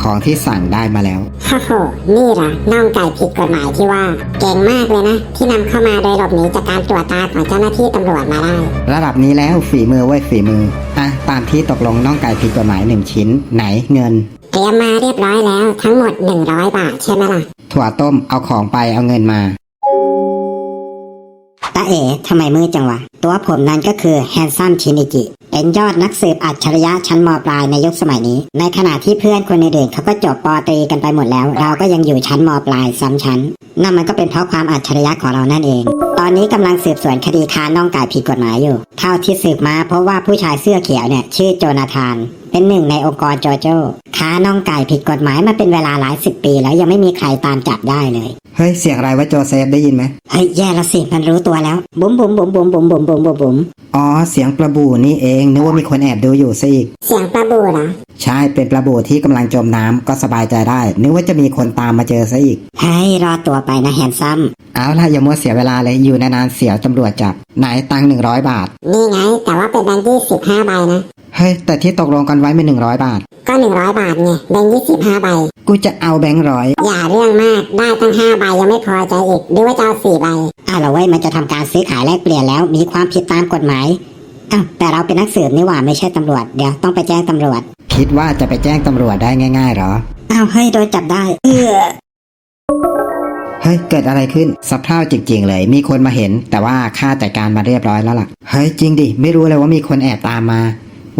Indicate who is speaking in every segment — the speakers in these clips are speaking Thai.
Speaker 1: ของที่สั่งได้มาแล้ว
Speaker 2: โอ้โห นี่เหรอน่องไก่ผิดกฎหมายที่ว่า เก่งมากเลยนะ ที่นำเข้ามาโดยหลบหนีจากการตรวจตาของเจ้าหน้าที่ตำรวจมาได้
Speaker 1: ระดับนี้แล้วฝีมือไว้ยฝีมือ อะ ตามที่ตกลงน้องไก่ผิดกฎหมายหนึ่งชิ้น ไหนเงิน
Speaker 2: เตรียมมาเรียบร้อยแล้วทั้งหมด 100 บาทใช่ไหมล่ะ
Speaker 1: ถั่วต้มเอาของไปเอาเงินมา
Speaker 3: ตา เอ๋ทำไมมืดจังวะ ตัวผมนั้นก็คือแฮนซัมชินิจิเป็นยอดนักสืบอัจฉริยะชั้นมปลายในยุคสมัยนี้ ในขณะที่เพื่อนคนอื่นๆเขาก็จบปอตรีกันไปหมดแล้ว เราก็ยังอยู่ชั้นมปลายซ้ำชั้น นั่นมันก็เป็นเพราะความอัจฉริยะของเรานั่นเอง ตอนนี้กำลังสืบสวนคดีค้าน้องไก่ผิดกฎหมายอยู่ เท่าที่สืบมาเพราะว่าผู้ชายเสื้อเขียวเนี่ยชื่อโจนาธาน เป็นหนึ่งในองค์กรโจโจ้ค้าน้องไก่ผิดกฎหมายมาเป็นเวลาหลายสิบปี แล้วยังไม่มีใครตามจับได้เลย
Speaker 1: เฮ้ย เสียงอะไรวะโจเซฟได้ยินไหม
Speaker 3: เฮ้ยแย่แล้วสิมันรู้ตัวแล้วบุ๋มบุ๋มบุ๋มบุ๋มบุ๋มบุ๋มบุ๋มบุ๋มบุ๋ม
Speaker 1: อ๋อเสียงปลาบูนี่เองนึกว่ามีคนแอบดูอยู่ซะอีก
Speaker 2: เสียงปลาบูเหรอ
Speaker 1: ใช่เป็นปลาบูที่กำลังจมน้ำก็สบายใจได้ นึกว่าจะมีคนตามมาเจอซะอีก
Speaker 3: เฮ้ยรอตัวไปนะแฮนซัม
Speaker 1: เอาล่ะอย่ามัวเสียเวลาเลยอยู่นานๆเสียวตำรวจจับไหนตังหนึ่งร้อยบาท
Speaker 2: นี่ไง แต่ว่าเป็นแบงค์ยี่สิบห้าใบนะ
Speaker 1: เฮ้ย แต่ที่ตกลงกันไว้ไม่หนึ่งร้อยบาท
Speaker 2: ก็100บาทไงแบงค์ยี่สิบห้าใบ
Speaker 1: กูจะเอาแบงค์ร้อย
Speaker 2: อย่าเรื่องมาก ได้ตั้งห้าใบยังไม่พอใจอีกหรือว่าจะเอาสี่ใบ
Speaker 3: อ้าวเหราเว้ยมันจะทำการซื้อขายแลกเปลี่ยนแล้วมีความผิดตามกฎหมายอ้าวแต่เราเป็นนักสืบนี่หว่าไม่ใช่ตำรวจเดี๋ยวต้องไปแจ้งตำรวจ
Speaker 1: คิดว่าจะไปแจ้งตำรวจได้ง่ายๆเหรอ
Speaker 3: อ้าวเฮ้ยโดนจับได้ เออ
Speaker 1: เฮ้ยเกิดอะไรขึ้นสับเท่าจริง ๆ เลย มีคนมาเห็น แต่ว่าข้าจัดการมาเรียบร้อยแล้วล่ะ เฮ้ยจริงดิ ไม่รู้เลยว่ามีคนแอบตามมา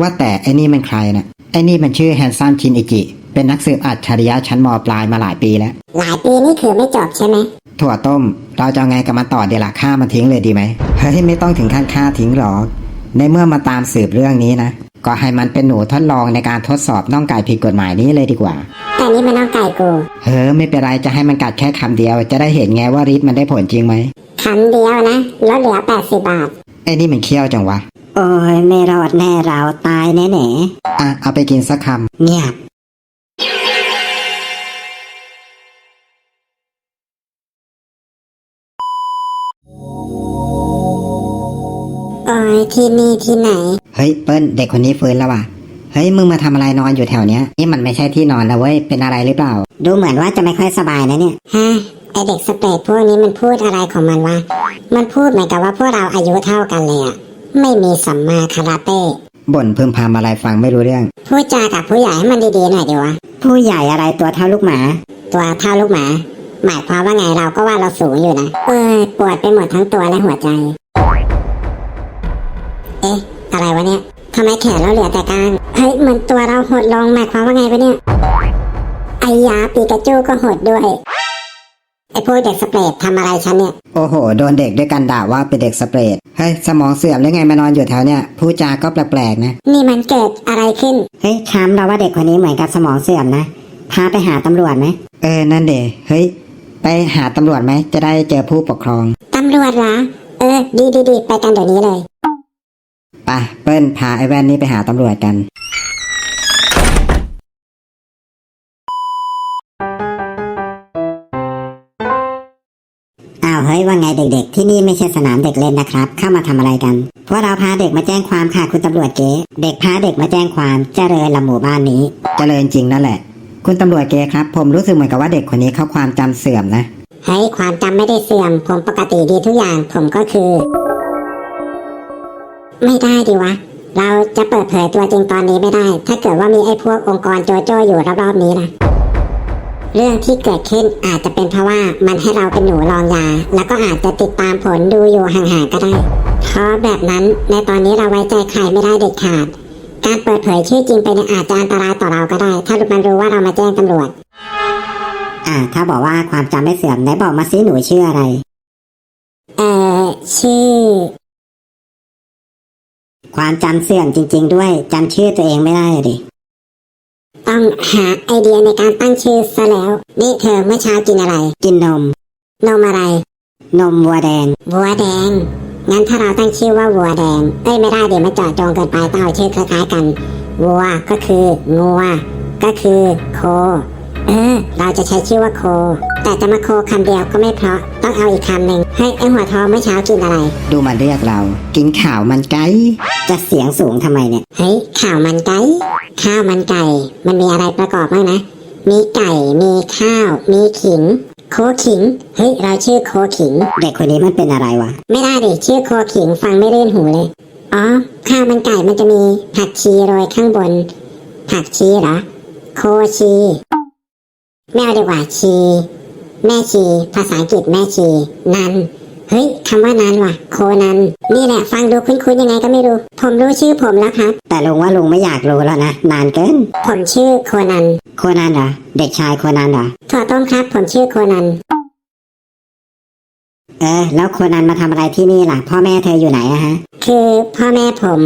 Speaker 1: ว่าแต่ไอ้นี่มันใครนะไอ้นี่มันชื่อแฮนซัมชินอิจิ เป็นนักสืบอัจฉริยะชั้นมปลายมาหลายปีแล้ว
Speaker 2: หลายปีนี่คือไม่จบใช่ไหม
Speaker 1: ถั่วต้ม เราจะเอาไงกับมันต่อเดี๋ยวละฆ่ามันทิ้งเลยดีไหมเฮ้ยไม่ต้องถึงขั้นฆ่าทิ้งหรอกในเมื่อมาตามสืบเรื่องนี้นะ ก็ให้มันเป็นหนูทดลองในการทดสอบน้องไก่ผิดกฎหมายนี้เลยดีกว่า
Speaker 2: แต่นี่มันน้องไก่กู
Speaker 1: เฮ้ยไม่เป็นไรจะให้มันกัดแค่คำเดียว จะได้เห็นไงว่าฤทธิ์มันได้ผลจริงไหม
Speaker 2: คำเดียวนะลดเหลือ 80 บาท
Speaker 1: ไอ้นี่มันเคี้ยวจังวะ
Speaker 3: โอ้ยไม่รอดแน่เราตายแน่แน่
Speaker 1: อะเอาไปกินสักค
Speaker 3: ๆเงียบ
Speaker 2: ที่นี่ที่ไหนำ
Speaker 1: เฮ้ยเปิ้ลเด็กคนนี้ฟื้นแล้วว่ะ เฮ้ยมึงมาทำอะไรนอนอยู่แถวเนี้ย นี่มันไม่ใช่ที่นอนนะเว้ย เป็นอะไรหรือเปล่า
Speaker 3: ดูเหมือนว่าจะไม่ค่อยสบายนะเนี่ย
Speaker 2: ฮะไอเด็กสเปรดพวกนี้มันพูดอะไรของมันวะ มันพูดเหมือนกับว่าพวกเราอายุเท่ากันเลยอะไม่มีสัมมาคาราเต้
Speaker 1: บ่นพึมพำอะไรฟังไม่รู้เรื่อง
Speaker 2: พูดจากับผู้ใหญ่ให้มันดีๆหน่อยดีวะ
Speaker 3: ผู้ใหญ่อะไรตัวเท่าลูกหมา
Speaker 2: ตัวเท่าลูกหมา หมายความว่าไงเราก็ว่าเราสูงอยู่นะ เอ้ยปวดไปหมดทั้งตัวและหัวใจเอ๊ะ อะไรวะเนี่ยทำไมแขนเราเหลือแต่กลางเฮ้ยเหมือนตัวเราหดลงหมายความว่าไงวะเนี่ย ไอ้ยาปีกาจูก็หดด้วย ไอ้พวกเด็กสเปรดทำอะไรฉันเนี่ย
Speaker 1: โอ้โห โดนเด็กด้วยกันด่าว่าเป็นเด็กสเปรดเฮ้ย สมองเสื่อมหรือไงมานอนอยู่แถวเนี้ยพูดจาก็แปลกๆนะ
Speaker 2: นี่มันเกิดอะไรขึ้น
Speaker 3: เฮ้ยช้ำเราว่าเด็กคนนี้เหมือนกับสมองเสื่อมนะ พาไปหาตำรวจไหม
Speaker 1: เออ นั่นเดเฮ้ย ไปหาตำรวจไหม จะได้เจอผู้ปกครอง
Speaker 2: ตำรวจเหรอ เออ ดีดีดีไปกันเดี๋ยวนี้เลย
Speaker 1: ไปเปิ้ลพาไอ้แว่นนี่ไปหาตำรวจกัน
Speaker 3: อ้าวเฮ้ยว่าไงเด็กๆ ที่นี่ไม่ใช่สนามเด็กเล่นนะครับ เข้ามาทำอะไรกัน พวกเราพาเด็กมาแจ้งความค่ะคุณตำรวจเก๋เด็กพาเด็กมาแจ้งความเจริญละหมู่บ้านนี้
Speaker 1: เจริญจริงนั่นแหละ คุณตำรวจเกครับ ผมรู้สึกเหมือนกับว่าเด็กคนนี้เขาความจำเสื่อมนะ
Speaker 2: เฮ้ยความจำไม่ได้เสื่อม ผมปกติดีทุกอย่าง ผมก็คือ ไม่ได้ดิวะ เราจะเปิดเผยตัวจริงตอนนี้ไม่ได้ ถ้าเกิดว่ามีไอ้พวกองค์กรโจโจ้อยู่รอบๆนี้นะเรื่องที่เกิดขึ้นอาจจะเป็นเพราะว่ามันให้เราเป็นหนูรองยา แล้วก็อาจจะติดตามผลดูอยู่ห่างๆก็ได้ เพราะแบบนั้นในตอนนี้เราไว้ใจใครไม่ได้เด็ดขาด การเปิดเผยชื่อจริงไปเนี่ยอาจจะอันตรายต่อเราก็ได้ ถ้ามันรู้ว่าเรามาแจ้งตำรวจ
Speaker 3: อ่า ถ้าบอกว่าความจำไม่เสื่อมไหนบอกมาซิหนูชื่ออะไร
Speaker 2: เอ่อชื่อ
Speaker 3: ความจำเสื่อมจริง ๆ ด้วยจำชื่อตัวเองไม่ได้อะดิ
Speaker 2: ต้องหาไอเดียในการตั้งชื่อซะแล้ว นี่เธอเมื่อเช้ากินอะไร
Speaker 3: กินนม
Speaker 2: นมอะไร
Speaker 3: นมวัวแดง
Speaker 2: วัวแดง งั้นถ้าเราตั้งชื่อว่าวัวแดง เอ้ยไม่ได้เดี๋ยวมาเจาะจงเกินไปต้องเอาชื่อคล้ายๆกัน วัวก็คืองัว ก็คือโคเออเราจะใช้ชื่อว่าโค แต่จะมาโคคำเดียวก็ไม่เพราะต้องเอาอีกคำหนึ่งให้ไอหัวทองเมื่อเช้ากินอะไร
Speaker 1: ดูมาเรียกเรา กินข่าวมันไก่
Speaker 3: จะเสียงสูงทำไมเนี่ย
Speaker 2: เฮ้ยข่าวมันไก่ข้าวมันไก่ มันมีอะไรประกอบบ้างนะ มีไก่ มีข้าว มีขิง โคขิง เฮ้ย เราชื่อโคขิง
Speaker 3: เด็กคนนี้มันเป็นอะไรวะ
Speaker 2: ไม่ได้ดิ ชื่อโคขิงฟังไม่รื่นหูเลย อ๋อ ข้าวมันไก่มันจะมีผักชีโรยข้างบน ผักชีเหรอ โคชี ไม่เอาดีกว่าชีแม่ชี ภาษาอังกฤษแม่ชี นัน เฮ้ยคำว่านันว่ะ โคนัน นี่แหละฟังดูคุ้นๆยังไงก็ไม่รู้ ผมรู้ชื่อผมแล้วครับ
Speaker 3: แต่ลุงว่าลุงไม่อยากรู้แล้วนะ นานเกิน
Speaker 2: ผมชื่อโคนัน
Speaker 3: โคนันเหรอเด็กชายโคนันเหรอ
Speaker 2: ถั่วต้มครับ ผมชื่อโคนัน
Speaker 3: เออ แล้วโคนันมาทำอะไรที่นี่ล่ะ พ่อแม่เธออยู่ไหนอะฮะ
Speaker 2: คือพ่อแม่ผม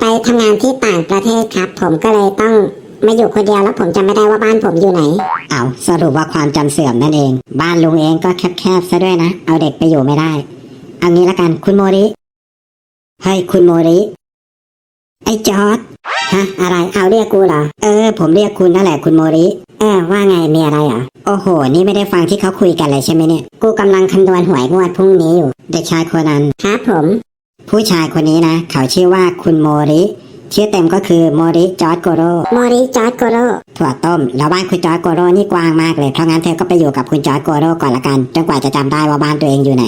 Speaker 2: ไปทำงานที่ต่างประเทศครับ ผมก็เลยต้อง มาอยู่คนเดียวแล้วผมจำไม่ได้ว่าบ้านผมอยู่ไหน
Speaker 3: เอาสรุปว่าความจำเสื่อมนั่นเอง บ้านลุงเองก็แคบๆซะด้วยนะ เอาเด็กไปอยู่ไม่ได้ เอางี้ละกันคุณโมริเฮ้ยคุณโมริ ไอ้จอร์ดฮะอะไรเอาเรียกกูเหรอ เออ ผมเรียกคุณนั่นแหละคุณโมริ เออว่าไงมีอะไรเหรอ โอ้โห นี่ไม่ได้ฟังที่เขาคุยกันเลยใช่ไหมเนี่ย กูกำลังคำนวณหวยงวดพรุ่งนี้อยู่ เด็กชายโคนัน
Speaker 2: ครับผม
Speaker 3: ผู้ชายคนนี้นะ เขาชื่อว่าคุณโมริ ชื่อเต็มก็คือโมริจอร์ดโกโร
Speaker 2: โมริจอร์ดโกโร
Speaker 3: ถั่วต้มแล้วบ้านคุณจอร์ดโกโรนี่กว้างมากเลย เพราะงั้นเธอก็ไปอยู่กับคุณจอร์ดโกโรก่อนละกัน จนกว่าจะจำได้ว่าบ้านตัวเองอยู่ไหน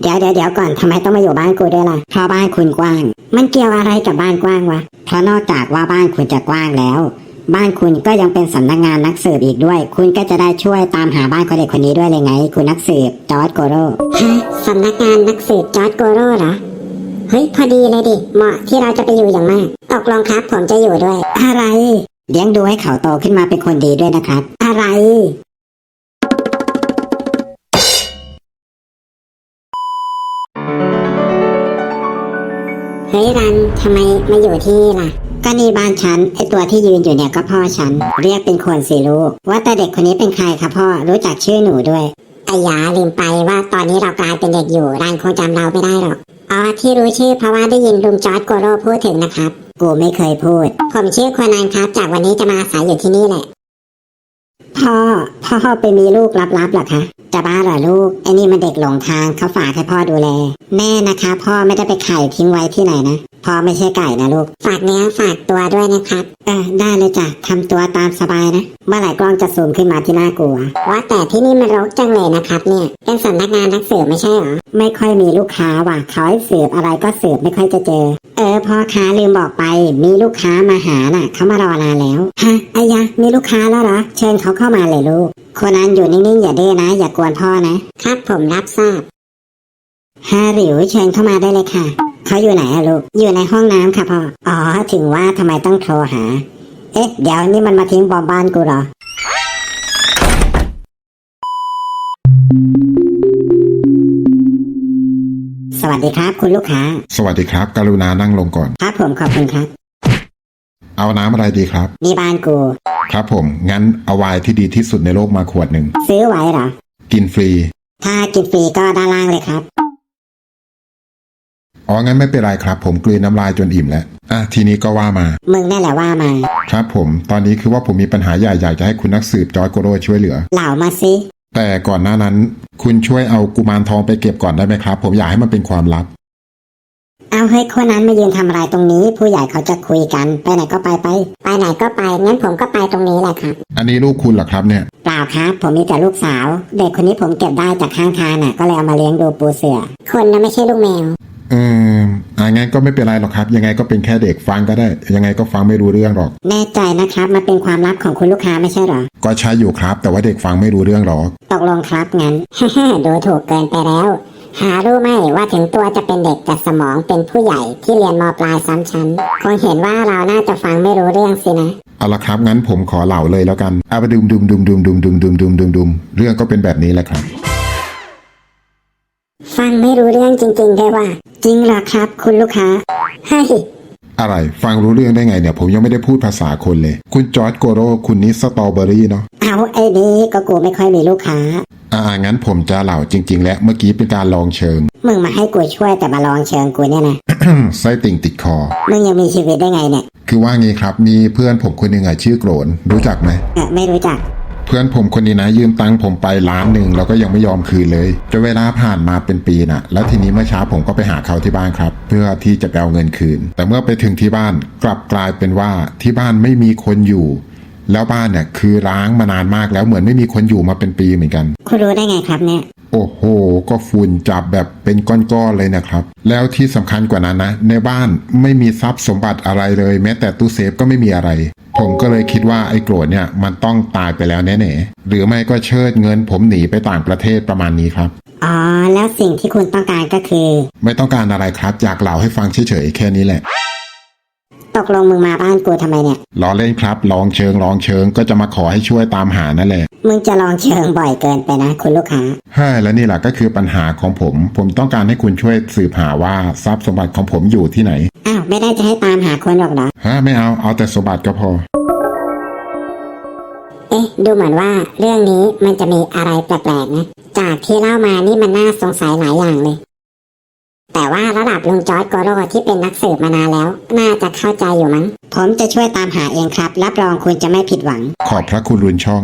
Speaker 3: เดี๋ยวเดี๋ยวเดี๋ยวก่อนทำไมต้องมาอยู่บ้านกูด้วยล่ะ เพราะบ้านคุณกว้าง มันเกี่ยวอะไรกับบ้านกว้างวะ เพราะนอกจากว่าบ้านคุณจะกว้างแล้ว บ้านคุณก็ยังเป็นสำนักงานนักสืบอีกด้วย คุณก็จะได้ช่วยตามหาบ้านของเด็กคนนี้ด้วยเลยไง คุณนักสืบจอร์ดโกโร
Speaker 2: ฮะสำนักงานนักสืบจอร์ดโกโรเหรอ เฮ้ยพอดีเลยดิเหมาะที่เราจะไปอยู่อย่างมากตกลงครับผมจะอยู่ด้วย
Speaker 3: อะไร เลี้ยงดูให้เขาโตขึ้นมาเป็นคนดีด้วยนะครับ อะไร
Speaker 2: เฮ้ยรันทำไมมาอยู่ที่นี่ล่ะ
Speaker 3: ก็นี่บ้านฉันไอตัวที่ยืนอยู่เนี่ยก็พ่อฉัน เรียกเป็นคนสิลูกว่าแต่เด็กคนนี้เป็นใครคะพ่อรู้จักชื่อหนูด้วย
Speaker 2: ไอ้ยาลืมไปว่าตอนนี้เรากลายเป็นเด็กอยู่รันคงจำเราไม่ได้หรอก อ๋อที่รู้ชื่อเพราะว่าได้ยินลุงจอร์ดโกโรพูดถึงนะครับ
Speaker 3: กูไม่เคยพูด
Speaker 2: ผมชื่อคนันครับ จากวันนี้จะมาอาศัยอยู่ที่นี่แหละ
Speaker 3: พ่อ พ่อไปมีลูกลับๆเหรอคะ จะบ้าเหรอลูก ไอ้นี่มันเด็กหลงทางเขาฝากให้พ่อดูแล แม่นะคะ พ่อไม่ได้ไปไข่ทิ้งไว้ที่ไหนนะ พ่อไม่ใช่ไก่นะลูก
Speaker 2: ฝากเนื้อฝากตัวด้วยนะครับ
Speaker 3: เออได้เลยจ้ะทำตัวตามสบายนะ เมื่อไหร่กล้องจะซูมขึ้นมาที่หน้ากูวะ
Speaker 2: ว่าแต่ที่นี่มันรกจังเลยนะครับเนี่ยเป็นสำนักงานนักสืบไม่ใช่เหรอ
Speaker 3: ไม่ค่อยมีลูกค้าว่ะเขาให้สืบอะไรก็สืบไม่ค่อยจะเจอ เออพ่อค้าลืมบอกไป มีลูกค้ามาหาน่ะเขามารอนานแล้วฮะไอ้ยะมีลูกค้าแล้วเหรอเชิญเขาเข้ามาเลยลูกคนนั้นอยู่นิ่งๆอย่าดื้อนะ อย่ากวนพ่อนะครับ
Speaker 2: ผมรับทราบ
Speaker 3: ฮาริวเชิญเข้ามาได้เลยค่ะ เขาอยู่ไหนอะลูก อยู่ในห้องน้ำค่ะพ่อ อ๋อ ถึงว่าทำไมต้องโทรหา เอ๊ะ เดี๋ยวนี่มันมาทิ้งบอมบ้านกูเหรอ สวัสดีครับ คุณลูกค้า
Speaker 4: สวัสดีครับ กรุณานั่งลงก่อน
Speaker 3: ครับผมขอบคุณครับ
Speaker 4: เอาน้ำอะไรดีครับ
Speaker 3: นี่บ้านกู
Speaker 4: ครับผม งั้นเอาไวน์ที่ดีที่สุดในโลกมาขวดหนึ่ง
Speaker 3: ซื้อไว้เหรอ
Speaker 4: กินฟรี
Speaker 3: ถ้ากินฟรีก็ด้านล่างเลยครับ
Speaker 4: อ๋องั้นไม่เป็นไรครับ ผมกลืนน้ำลายจนอิ่มแล้ว อะทีนี้ก็ว่ามา
Speaker 3: มึงนั่นแหละว่ามา
Speaker 4: ครับผม ตอนนี้คือว่าผมมีปัญหาใหญ่อยากจะให้คุณนักสืบจอร์จโกโรช่วยเหลือ
Speaker 3: เหล่ามาสิ
Speaker 4: แต่ก่อนหน้านั้น คุณช่วยเอากุมารทองไปเก็บก่อนได้ไหมครับ ผมอยากให้มันเป็นความลับ
Speaker 3: เอาเฮ้ยคนนั้นมายืนทำอะไรตรงนี้ ผู้ใหญ่เขาจะคุยกัน ไปไหนก็ไปไป
Speaker 2: ไปไหนก็ไป งั้นผมก็ไปตรงนี้แหละครับ
Speaker 4: อันนี้ลูกคุณเหรอครับเนี่ย
Speaker 3: เปล่าครับ ผมมีแต่ลูกสาว เด็กคนนี้ผมเก็บได้จากข้างทางน่ะ ก็เลยเอามาเลี้ยงดูปูเสือ
Speaker 2: คนนะไม่ใช่ลูกแมว
Speaker 4: เอออ่างั้นก็ไม่เป็นไรหรอกครับ ยังไงก็เป็นแค่เด็กฟังก็ได้ ยังไงก็ฟังไม่รู้เรื่องหรอก
Speaker 3: แน่ใจนะครับมันเป็นความลับของคุณลูกค้าไม่ใช่เหรอ
Speaker 4: ก็ใช้อยู่ครับ แต่ว่าเด็กฟังไม่รู้เรื่องหรอก
Speaker 3: ตกลงครับงั้น
Speaker 2: ดูถูกเกินไปแล้ว หารู้ไหมว่าถึงตัวจะเป็นเด็กแต่สมองเป็นผู้ใหญ่ที่เรียนมปลายซ้ำชั้น คงเห็นว่าเราน่าจะฟังไม่รู้เรื่องสินะ
Speaker 4: เอาละครับงั้นผมขอเหล่าเลยแล้วกันอาไปดุมดุมดุมดุมดุมดุมดุมดุมดุมดุมเรื่องก็เป็นแบบนี้แหละครับ
Speaker 2: ฟังไม่รู้เรื่องจริงๆด้วยว่า
Speaker 3: จริงเหรอครับ คุณลูกค้า
Speaker 2: เฮ้ย
Speaker 4: อะไรฟังรู้เรื่องได้ไงเนี่ยผมยังไม่ได้พูดภาษาคนเลย คุณจอร์จโกโรคุณนิสสตรอเบอรี่เนาะ
Speaker 3: เอาไอ้นี้ก็กูไม่ค่อยมีลูกค้า
Speaker 4: อ่างั้นผมจะเหล่าจริง ๆ และเมื่อกี้เป็นการลองเชิง
Speaker 3: มึงมาให้กูช่วยแต่มาลองเชิงกูเนี่ยนะ
Speaker 4: ไส้ติ่งติดคอ
Speaker 3: มึงยังมีชีวิตได้ไงเนี่ย
Speaker 4: คือว่างี้ครับมีเพื่อนผมคนหนึ่งอะชื่อโกรนรู้จักไหม
Speaker 3: เออไม่รู้จัก
Speaker 4: เพื่อนผมคนนี้นะยืมตังค์ผมไปล้านหนึ่งแล้วก็ยังไม่ยอมคืนเลยจนเวลาผ่านมาเป็นปีน่ะแล้วทีนี้เมื่อเช้าผมก็ไปหาเขาที่บ้านครับ เพื่อที่จะไปเอาเงินคืน แต่เมื่อไปถึงที่บ้านกลับกลายเป็นว่าที่บ้านไม่มีคนอยู่ แล้วบ้านเนี่ยคือร้างมานานมากแล้วเหมือนไม่มีคนอยู่มาเป็นปีเหมือนกัน
Speaker 3: คุณรู้ได้ไงครับเนี่ย
Speaker 4: โอ้โห ก็ฝุ่นจับแบบเป็นก้อนๆเลยนะครับ แล้วที่สำคัญกว่านั้นนะ ในบ้านไม่มีทรัพย์สมบัติอะไรเลย แม้แต่ตู้เซฟก็ไม่มีอะไร ผมก็เลยคิดว่าไอ้โกรธเนี่ยมันต้องตายไปแล้วแน่ๆหรือไม่ก็เชิดเงิน ผมหนีไปต่างประเทศประมาณนี้ครับ
Speaker 3: อ๋อ แล้วสิ่งที่คุณต้องการก็คือ
Speaker 4: ไม่ต้องการอะไรครับอยากเล่าให้ฟังเฉยๆแค่นี้แหละ
Speaker 3: ตกลงมึงมาบ้านกูทำไมเนี่ย
Speaker 4: ล้อเล่นครับลองเชิงลองเชิงก็จะมาขอให้ช่วยตามหานั่นแหละ
Speaker 3: มึงจะลองเชิงบ่อยเกินไปนะ คุณลูกค้า
Speaker 4: ใช่และนี่แหละก็คือปัญหาของผม ผมต้องการให้คุณช่วยสืบหาว่าทรัพย์สมบัติของผมอยู่ที่ไหน
Speaker 3: อ้าว ไม่ได้จะให้ตามหาคนหรอกเหรอ
Speaker 4: ฮะไม่เอาเอาแต่สมบัติก็พอ
Speaker 2: เอ๊ะ ดูเหมือนว่าเรื่องนี้มันจะมีอะไรแปลกๆนะ จากที่เล่ามานี่มันน่าสงสัยหลายอย่างเลย แต่ว่าระดับลุงจอร์ดโกโรที่เป็นนักสืบมานานแล้ว น่าจะเข้าใจอยู่มั้ง
Speaker 3: ผมจะช่วยตามหาเองครับ รับรองคุณจะไม่ผิดหวัง
Speaker 4: ขอบพระคุณรุนช่อง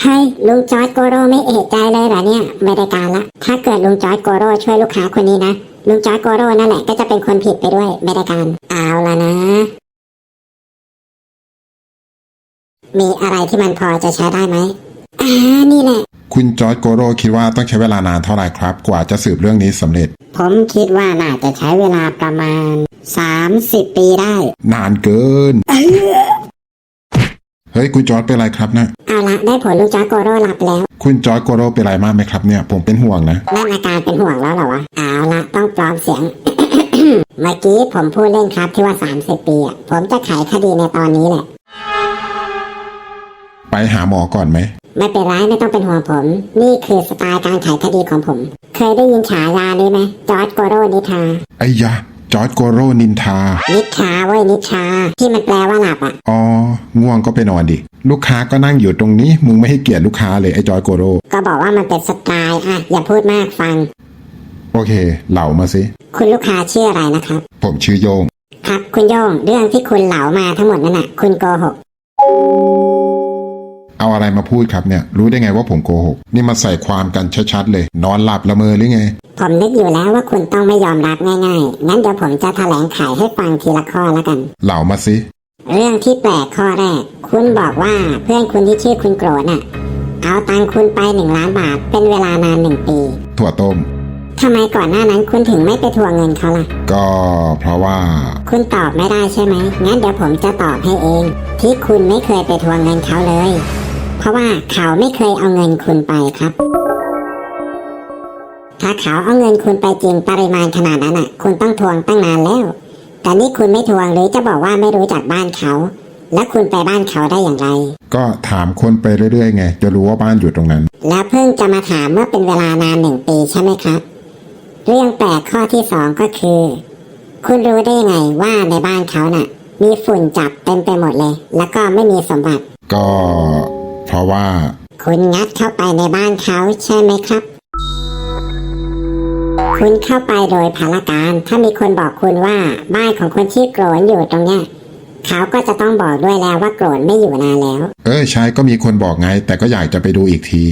Speaker 2: เฮ้ยลุงจอร์ดโกโรไม่เอะใจเลยเหรอเนี่ย ไม่ได้การละ ถ้าเกิดลุงจอร์ดโกโรช่วยลูกค้าคนนี้นะ ลุงจอร์ดโกโรนั่นแหละก็จะเป็นคนผิดไปด้วยไม่ได้การเอาละนะ มีอะไรที่มันพอจะใช้ได้ไหมอ่านี่แหละ
Speaker 4: คุณจอร์จโกโรคิดว่าต้องใช้เวลานานเท่าไหร่ครับ กว่าจะสืบเรื่องนี้สำเร็จ
Speaker 3: ผมคิดว่าน่าจะใช้เวลาประมาณ 30 ปีได้
Speaker 4: นานเกิน เฮ้ยคุณจอร์จเป็นไรครับนะ
Speaker 2: เอาละได้ผลลุงจอร์ดโกโรหลับแล้ว
Speaker 4: คุณจอร์จโกโรเป็นไรมากไหมครับเนี่ยผมเป็นห่วงนะ
Speaker 2: นั่นอาการเป็นห่วงแล้วเหรอวะเอาละต้องปลอมเสียง เมื่อกี้ผมพูดเล่นครับที่ว่า 30 ปีอะผมจะไขคดีในตอนนี้แหละ
Speaker 4: ไปหาหมอก่อนไหม
Speaker 2: ไม่เป็นไรไม่ต้องเป็นห่วงผม นี่คือสไตล์การไขคดีของผม เคยได้ยินฉายานี้ไหมจอร์ดโกโรนิทา
Speaker 4: ไอ้ยะ จอร์จโกโรนินทา
Speaker 2: นิทาเว้ยนิทาที่มันแปลว่าหลับอะ
Speaker 4: อ๋อ ง่วงก็ไปนอนดิ ลูกค้าก็นั่งอยู่ตรงนี้ มึงไม่ให้เกียรติลูกค้าเลยไอ้จอร์จโกโร
Speaker 2: ก็บอกว่ามันเป็นสไตล์อะ อย่าพูดมากฟัง
Speaker 4: โอเค เหล่ามาสิ
Speaker 2: คุณลูกค้าชื่ออะไรนะครับ
Speaker 4: ผมชื่อโยง
Speaker 2: ครับ คุณโย่งเรื่องที่คุณเหลามาทั้งหมดนั่นน่ะ คุณโกหก
Speaker 4: เอาอะไรมาพูดครับเนี่ย รู้ได้ไงว่าผมโกหก นี่มาใส่ความกันชัดๆเลย นอนหลับละเมอหรือไง
Speaker 2: ผมนึกอยู่แล้วว่าคุณต้องไม่ยอมรับง่ายๆ งั้นเดี๋ยวผมจะแถลงไขให้ฟังทีละข้อแล้วกัน
Speaker 4: เหล่ามาสิ
Speaker 2: เรื่องที่แปลกข้อแรก คุณบอกว่าเพื่อนคุณที่ชื่อคุณโกรธน่ะ เอาตังค์คุณไปหนึ่งล้านบาท เป็นเวลานานหนึ่งปี
Speaker 4: ถั่วต้ม
Speaker 2: ทำไมก่อนหน้านั้นคุณถึงไม่ไปทวงเงินเขาล่ะ
Speaker 4: ก็เพราะว่า
Speaker 2: คุณตอบไม่ได้ใช่ไหม งั้นเดี๋ยวผมจะตอบให้เอง ที่คุณไม่เคยไปทวงเงินเขาเลยเพ ราะว่าเขาไม่เคยเอาเงินคุณไปครับ ถ้าเขาเอาเงินคุณไปจริงปริมาณขนาดนั้นอะ คุณต้องทวงตั้งนานแล้ว แต่นี่คุณไม่ทวงหรือจะบอกว่าไม่รู้จักบ้านเขา แล้วคุณไปบ้านเขาได้อย่างไร
Speaker 4: ก็ถามคนไปเรื่อยๆไง จะรู้ว่าบ้านอยู่ตรงนั้น
Speaker 2: แล้วเพิ่งจะมาถามเมื่อเป็นเวลานานหนึ่งปีใช่ไหมครับ เรื่องแปลกข้อที่สองก็คือ คุณรู้ได้ไงว่าในบ้านเขาน่ะ มีฝุ่นจับเต็มไปหมดเลย แล้วก็ไม่มีสมบัติ
Speaker 4: ก็ เพราะว่า
Speaker 2: คุณงัดเข้าไปในบ้านเขาใช่ไหมครับ คุณเข้าไปโดยพลการ ถ้ามีคนบอกคุณว่าบ้านของคนที่โกรนอยู่ตรงเนี้ยเขาก็จะต้องบอกด้วยแล้วว่าโกรนไม่อยู่นานแล้ว
Speaker 4: เออใช่ก็มีคนบอกไง แต่ก็อยากจะไปดูอีกที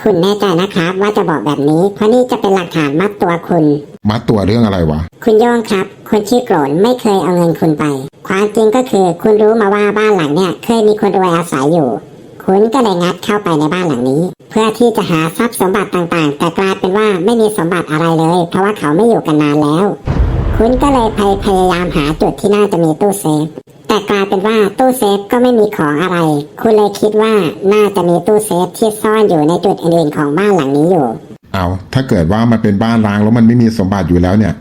Speaker 2: คุณแน่ใจนะครับว่าจะบอกแบบนี้ เพราะนี่จะเป็นหลักฐานมัดตัวคุณ
Speaker 4: มัดตัวเรื่องอะไรวะ
Speaker 2: คุณโย่งครับ คนชื่อโกรนไม่เคยเอาเงินคุณไป ความจริงก็คือคุณรู้มาว่าบ้านหลังเนี่ย เคยมีคนรวยอาศัยอยู่ คุณก็เลยงัดเข้าไปในบ้านหลังนี้ เพื่อที่จะหาทรัพย์สมบัติต่างๆ แต่กลายเป็นว่าไม่มีสมบัติอะไรเลย เพราะว่าเขาไม่อยู่กันนานแล้ว คุณก็เลยพยพยายามหาจุดที่น่าจะมีตู้เซฟแต่กลายเป็นว่าตู้เซฟก็ไม่มีของอะไร คุณเลยคิดว่าน่าจะมีตู้เซฟที่ซ่อนอยู่ในจุดอื่นๆของบ้านหลังนี้อยู่
Speaker 4: เอาถ้าเกิดว่ามันเป็นบ้านร้างแล้วมันไม่มีสมบัติอยู่แล้วเนี่ย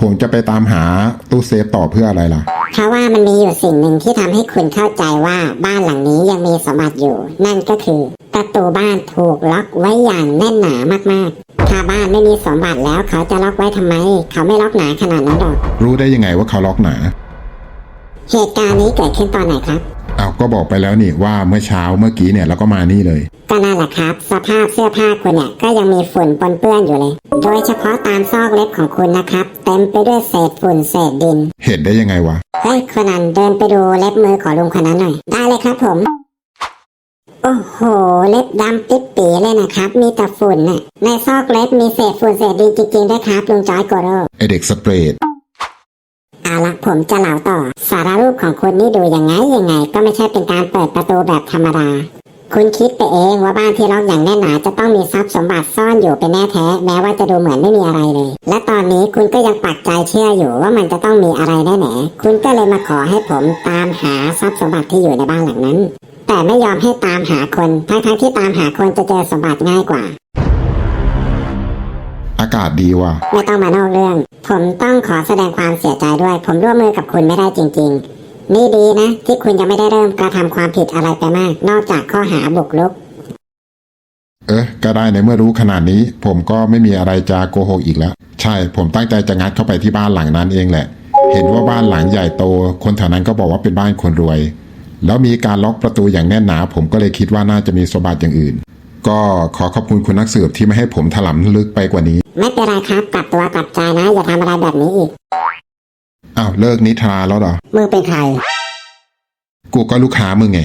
Speaker 4: ผมจะไปตามหาตู้เซฟต่อเพื่ออะไรล่ะ
Speaker 2: เพราะว่ามันมีอยู่สิ่งหนึ่งที่ทำให้คุณเข้าใจว่าบ้านหลังนี้ยังมีสมบัติอยู่ นั่นก็คือประตูบ้านถูกล็อกไว้อย่างแน่นหนามากๆ ถ้าบ้านไม่มีสมบัติแล้วเขาจะล็อกไว้ทำไม เขาไม่ล็อกหนาขนาดนั้นหรอก
Speaker 4: รู้ได้ยังไงว่าเขาล็อกหนา
Speaker 2: เหตุการณ์นี้เกิดขึ้นตอนไหนครับ
Speaker 4: เอาก็บอกไปแล้วนี่ว่าเมื่อเช้าเมื่อกี้เนี่ยแล้วก็มานี่เลย
Speaker 2: ก็นั่นแหละครับ สภาพเสื้อผ้าคุณเนี่ยก็ยังมีฝุ่นปนเปื้อนอยู่เลย โดยเฉพาะตามซอกเล็บของคุณนะครับ เต็มไปด้วยเศษฝุ่นเศษดิน
Speaker 4: เห็นได้ยังไงวะ
Speaker 2: เฮ้ยคนนั้นเดินไปดูเล็บมือของลุงคนนั้นหน่อย ได้เลยครับผม โอ้โห เล็บดำปิ๊ดปีเลยนะครับ มีแต่ฝุ่นน่ะในซอกเล็บมีเศษฝุ่นเศษดินจริงๆด้วยครับลุงจอยโกโร่
Speaker 4: ไอเด็กสเปรด
Speaker 2: เอาละผมจะเล่าต่อ สารรูปของคุณนี่ดูยังไงยังไง ก็ไม่ใช่เป็นการเปิดประตูแบบธรรมดา คุณคิดไปเองว่าบ้านที่ล็อกอย่างแน่นหนาจะต้องมีทรัพย์สมบัติซ่อนอยู่เป็นแน่แท้ แม้ว่าจะดูเหมือนไม่มีอะไรเลย และตอนนี้คุณก็ยังปักใจเชื่ออยู่ว่ามันจะต้องมีอะไรแน่แน่คุณก็เลยมาขอให้ผมตามหาทรัพย์สมบัติที่อยู่ในบ้านหลังนั้น แต่ไม่ยอมให้ตามหาคนทั้งๆที่ตามหาคนจะเจอสมบัติง่ายกว่า
Speaker 4: อากาศดีว่ะ
Speaker 2: ไม่ต้องมานอกเรื่อง ผมต้องขอแสดงความเสียใจด้วย ผมร่วมมือกับคุณไม่ได้จริง ๆ นี่ดีนะ ที่คุณยังไม่ได้เริ่มกระทำความผิดอะไรไปมาก นอกจากข้อหาบุกรุก
Speaker 4: เออก็ได้ในเมื่อรู้ขนาดนี้ ผมก็ไม่มีอะไรจะโกหกอีกแล้ว ใช่ ผมตั้งใจจะงัดเข้าไปที่บ้านหลังนั้นเองแหละ เห็นว่าบ้านหลังใหญ่โต คนแถวนั้นก็บอกว่าเป็นบ้านคนรวย แล้วมีการล็อกประตูอย่างแน่นหนา ผมก็เลยคิดว่าน่าจะมีสมบัติอย่างอื่น ก็ขอขอบคุณคุณนักสืบที่ไม่ให้ผมถลำลึกไปกว่านี้
Speaker 2: ไม่เป็นไรครับกลับตัวกลับใจนะ อย่าทำอะไรแบบนี้อีก
Speaker 4: อ้าวเลิกนิทราแล้วเหรอ
Speaker 3: มึงเป็นใคร
Speaker 4: กูก็ลูกค้ามึงไง